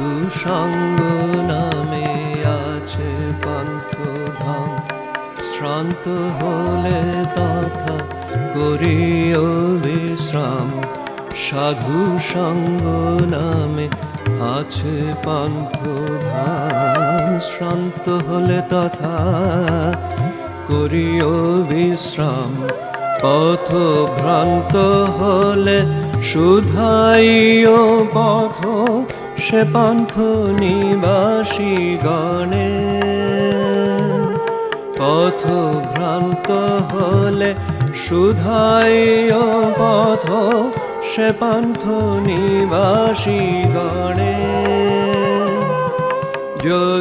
কুসঙ্গ নামে আছে পান্থধাম। শ্রান্ত হলে তথা করিও বিশ্রাম। সাধু সঙ্গ নামে আছে পান্থধাম। শ্রান্ত হলে তথা করিও বিশ্রাম। পথ ভ্রান্ত হলে শুধাইও পথ সে পান্থ নিবাসী গণে। পথ ভ্রান্ত হলে শুধায় পথ সে পান্থ নিবাসী গণে। যদি